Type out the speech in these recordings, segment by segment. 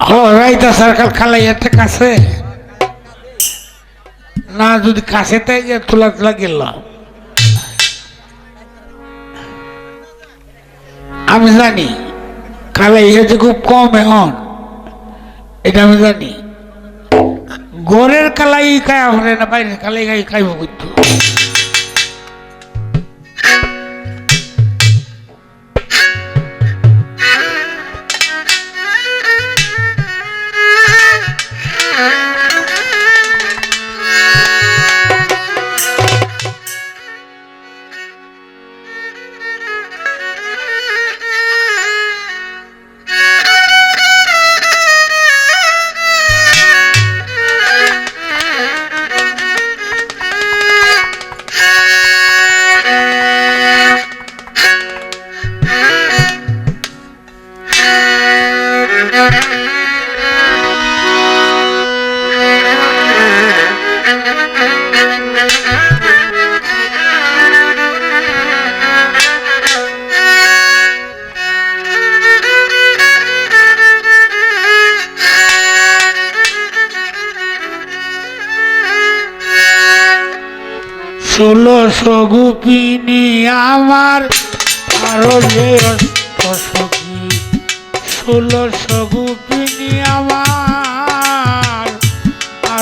Raita circle খালাই একটা কাছে? না, যদি কাছে তাই যে তোলা তোলা গেল। আমি জানি, খালাই হচ্ছে খুব কম এখন। এটা আমি জানি। গড়ের কালাই খায় না বাইরের কালাই খাই, খাইব কিন্তু ষোলোশো গুপিনী আমার অষ্টসখী ষোলোশো গুপিনী আমার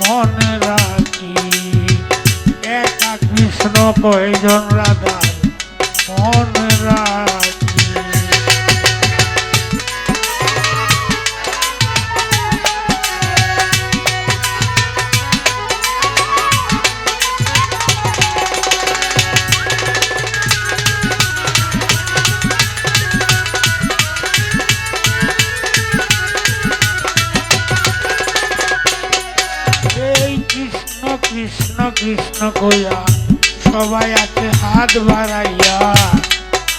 মন রাখি। একা কৃষ্ণ কয়জন রাধা মন রাখি। কৃষ্ণ কইয়া, সবাই আছে হাত বাড়াইয়া।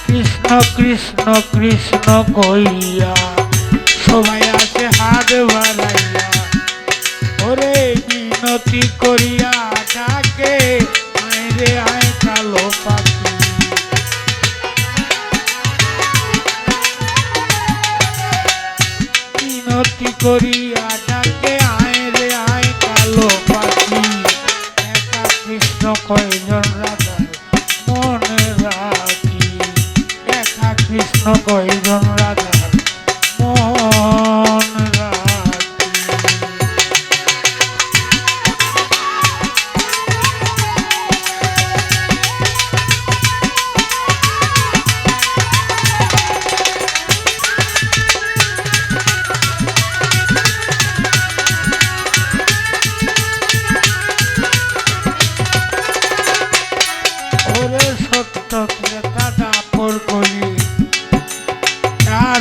কৃষ্ণ কৃষ্ণ কৃষ্ণ কইয়া, সবাই আছে হাত বাড়াইয়া। ওরে বিনতি করিয়া ডাকে আয় রে আয় কালো পাখি। মিনতি করিয়া কয়জন রাধার মনে রাখি একা কৃষ্ণ কয়জন রাধার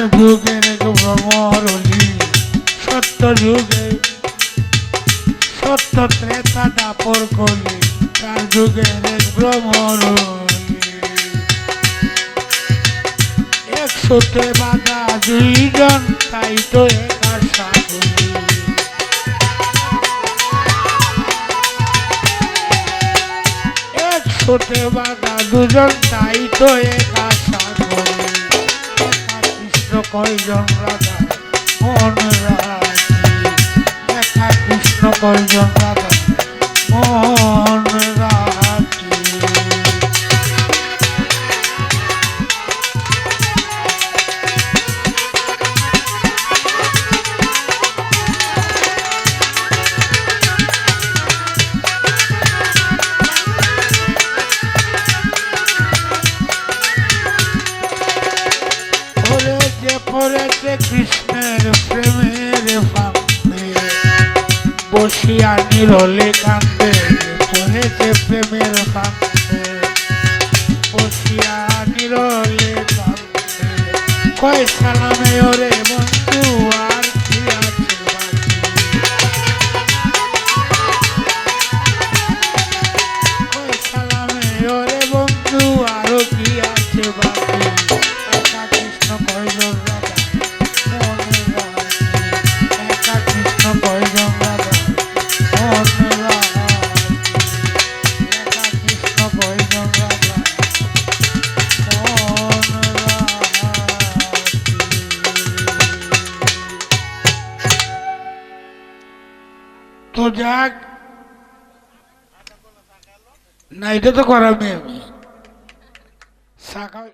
চার যুগের সত্য যুগে সত্য একশোতে বাধা দুইজন, তাই তো একা সাগুলি একশোতে বাধা দুজন তাই তো একা একা কয়জন রাধা মন রাখি। কৃষ্ণ কয়জন রাধা কৃষ্ণের প্রেমের ফাঁদে বসিয়া নিরলে কান্দে, পড়েছে প্রেমের ফাঁদে বসিয়া নিরলে কান্দে। কয় সালামে ওরে বন্ধু যাক। না এটা তো করামি আমি। খাওয়াই